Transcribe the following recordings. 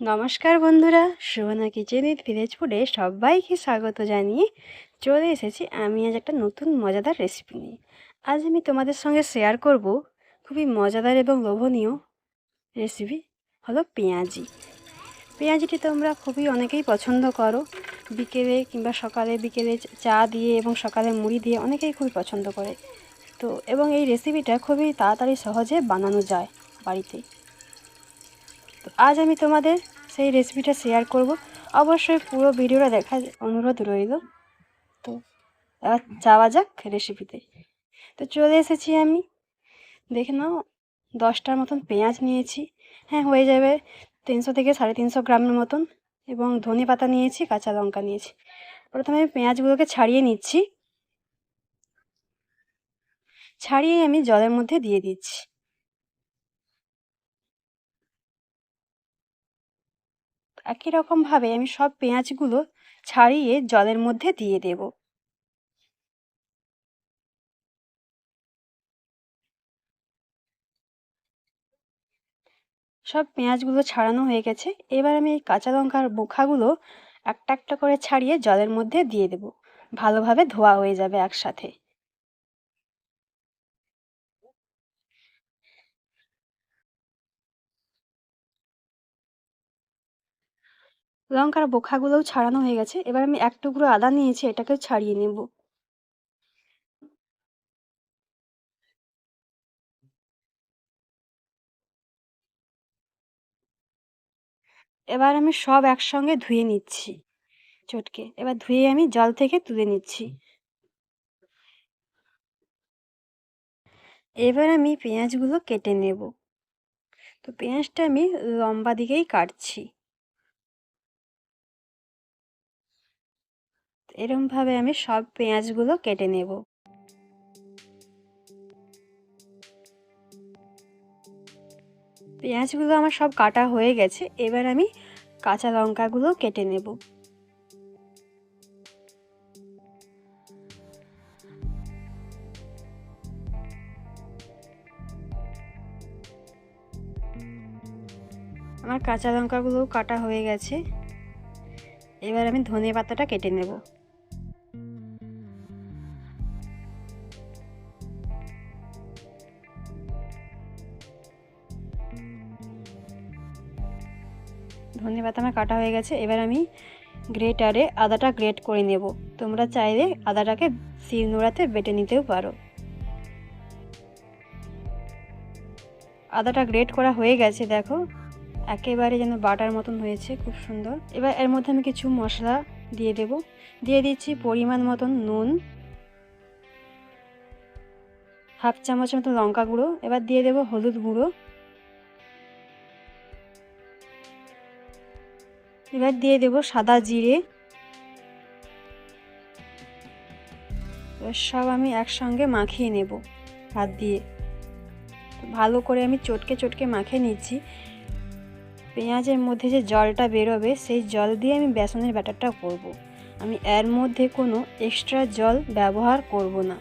নমস্কার বন্ধুরা, Suborna kitchen with village সবাইকে স্বাগত জানিয়ে চলে এসেছি আমি আজ একটা নতুন মজাদার রেসিপি নিয়ে। আজ আমি তোমাদের সঙ্গে শেয়ার করব খুবই মজাদার এবং লোভনীয় রেসিপি হলো পেঁয়াজি। পেঁয়াজিটি তোমরা খুবই অনেকেই পছন্দ করো। বিকেলে কিংবা সকালে বিকেলে চা দিয়ে এবং সকালে মুড়ি দিয়ে অনেকেই খুবই পছন্দ করে। তো, এবং এই রেসিপিটা খুবই তাড়াতাড়ি সহজে বানানো যায় বাড়িতে। তো আজ আমি তোমাদের সেই রেসিপিটা শেয়ার করব। অবশ্যই পুরো ভিডিওটা দেখার অনুরোধ রইল। তো এবার যাওয়া যাক রেসিপিতে তো চলে এসেছি আমি। দেখে নাও, দশটার মতন পেঁয়াজ নিয়েছি। হ্যাঁ হয়ে যাবে তিনশো থেকে সাড়ে তিনশো গ্রামের মতন। এবং ধনে পাতা নিয়েছি, কাঁচা লঙ্কা নিয়েছি। প্রথমে আমি পেঁয়াজগুলোকে ছাড়িয়ে নিচ্ছি। ছাড়িয়ে আমি জলের মধ্যে দিয়ে দিচ্ছি। একই রকমভাবে আমি সব পেঁয়াজগুলো ছাড়িয়ে জলের মধ্যে দিয়ে দেব। সব পেঁয়াজগুলো ছাড়ানো হয়ে গেছে। এবার আমি এই কাঁচা লঙ্কার বোখাগুলো একটা একটা করে ছাড়িয়ে জলের মধ্যে দিয়ে দেব। ভালোভাবে ধোয়া হয়ে যাবে একসাথে। লঙ্কার বোখাগুলোও ছাড়ানো হয়ে গেছে। এবার আমি এক টুকরো আদা নিয়েছি এটাকে ছাড়িয়ে নেব। এবার আমি সব একসঙ্গে ধুয়ে নিচ্ছি চটকে। এবার ধুয়ে আমি জল থেকে তুলে নিচ্ছি। এবার আমি পেঁয়াজগুলো কেটে নেব। তো পেঁয়াজটা আমি লম্বা দিকেই কাটছি। এরমভাবে আমি সব পেঁয়াজগুলো কেটে নেব। পেঁয়াজগুলো আমার সব কাটা হয়ে গেছে, এবার আমি কাঁচা লঙ্কাগুলো কেটে নেব। আমার কাঁচা লঙ্কাগুলোও কাটা হয়ে গেছে, এবার আমি ধনে পাতাটা কেটে নেব। ধনে পাতা আমার কাটা হয়ে গেছে। এবার আমি গ্রেটারে আদাটা গ্রেট করে নেব। তোমরা চাইলে আদাটাকে শিল নোড়াতে বেটে নিতেও পারো। আদাটা গ্রেট করা হয়ে গেছে, দেখো। একেবারে যেন বাটার মতন হয়েছে, খুব সুন্দর। এবার এর মধ্যে আমি কিছু মশলা দিয়ে দেব। দিয়ে দিচ্ছি পরিমাণ মতন নুন, হাফ চামচ মতো লঙ্কা গুঁড়ো। এবার দিয়ে দেব হলুদ গুঁড়ো। এবার দিয়ে দেব সাদা জিরে। এবার সব আমি একসঙ্গে মাখিয়ে নেব হাত দিয়ে। ভালো করে আমি চটকে চটকে মাখিয়ে নিচ্ছি। পেঁয়াজের মধ্যে যে জলটা বেরোবে, সেই জল দিয়ে আমি বেসনের ব্যাটারটা করব। আমি এর মধ্যে কোনো এক্সট্রা জল ব্যবহার করব না।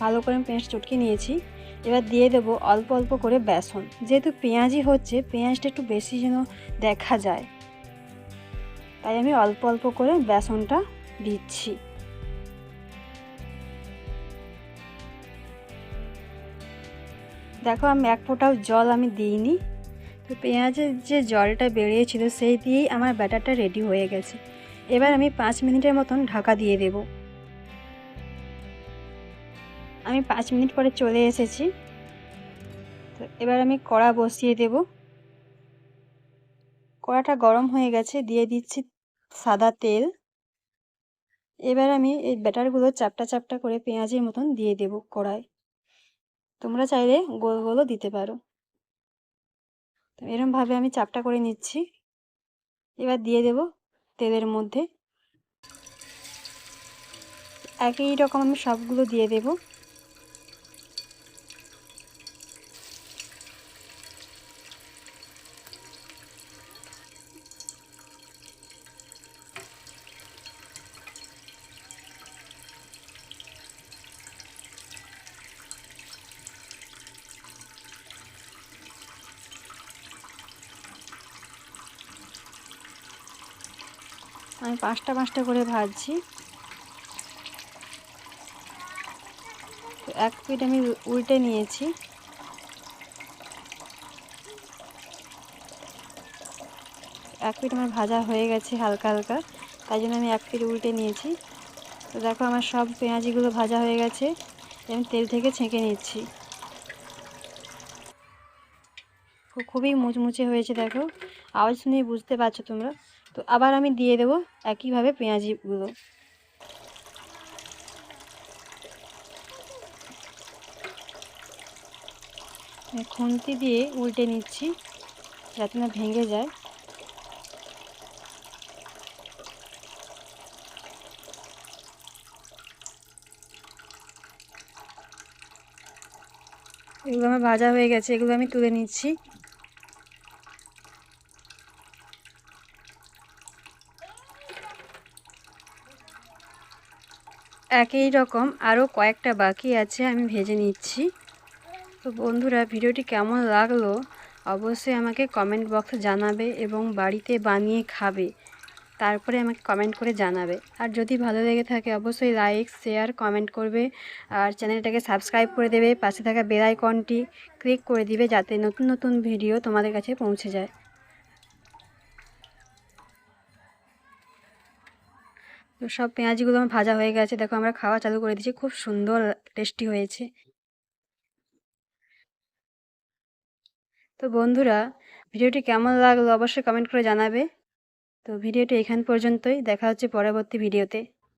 ভালো করে আমি পেঁয়াজ চটকে নিয়েছি। এবার দিয়ে দেবো অল্প অল্প করে বেসন। যেহেতু পেঁয়াজই হচ্ছে, পেঁয়াজটা একটু বেশি যেন দেখা যায়। তাই আমি অল্প অল্প করে বেসনটা দিচ্ছি। দেখো আমি এক ফোঁটাও জল আমি দিইনি। তো পেঁয়াজের যে জলটা বেরিয়েছিল, সেই দিয়েই আমার ব্যাটারটা রেডি হয়ে গেছে। এবার আমি পাঁচ মিনিটের মতন ঢাকা দিয়ে দেব। আমি পাঁচ মিনিট পরে চলে এসেছি। তো এবার আমি কড়া বসিয়ে দেব। কড়াটা গরম হয়ে গেছে, দিয়ে দিচ্ছি সাদা তেল। এবার আমি এই ব্যাটারগুলো চাপটা চাপটা করে পেঁয়াজের মতন দিয়ে দেব কড়ায়। তোমরা চাইলে গোল গোলও দিতে পারো। তো এরমভাবে আমি চাপটা করে নিচ্ছি। এবার দিয়ে দেব তেলের মধ্যে। একই রকম আমি সবগুলো দিয়ে দেবো। আমি পাঁচটা পাঁচটা করে ভাজছি। এক পিঠ আমি উল্টে নিয়েছি। এক পিঠ আমার ভাজা হয়ে গেছে হালকা হালকা, তাই জন্য আমি এক পিঠ উল্টে নিয়েছি। তো দেখো আমার সব পেঁয়াজিগুলো ভাজা হয়ে গেছে আমি তেল থেকে ছেঁকে নিচ্ছি। খুবই মুচমুচে হয়েছে দেখো, আওয়াজ শুনেই বুঝতে পারছ তোমরা। তো আবার আমি দিয়ে দেবো একইভাবে পেঁয়াজিগুলো খুন্তি দিয়ে উল্টে নিচ্ছি যাতে না ভেঙে যায়। এগুলো আমার ভাজা হয়ে গেছে, এগুলো আমি তুলে নিচ্ছি। একই রকম আরও কয়েকটা বাকি আছে আমি ভেজে নিচ্ছি। তো বন্ধুরা, ভিডিওটি কেমন লাগল অবশ্যই আমাকে কমেন্ট বক্সে জানাবে এবং বাড়িতে বানিয়ে খাবে। তারপরে আমাকে কমেন্ট করে জানাবে। আর যদি ভালো লেগে থাকে, অবশ্যই লাইক শেয়ার কমেন্ট করবে। আর চ্যানেলটাকে সাবস্ক্রাইব করে দেবে। পাশে থাকা বেল আইকনটি ক্লিক করে দিবে যাতে নতুন নতুন ভিডিও তোমাদের কাছে পৌঁছে যায়। তো সব পেঁয়াজগুলো আমার ভাজা হয়ে গেছে। দেখো আমরা খাওয়া চালু করে দিচ্ছি খুব সুন্দর টেস্টি হয়েছে। তো বন্ধুরা, ভিডিওটি কেমন লাগল অবশ্যই কমেন্ট করে জানাবে। তো ভিডিওটি এখান পর্যন্তই। দেখা হচ্ছে পরবর্তী ভিডিওতে।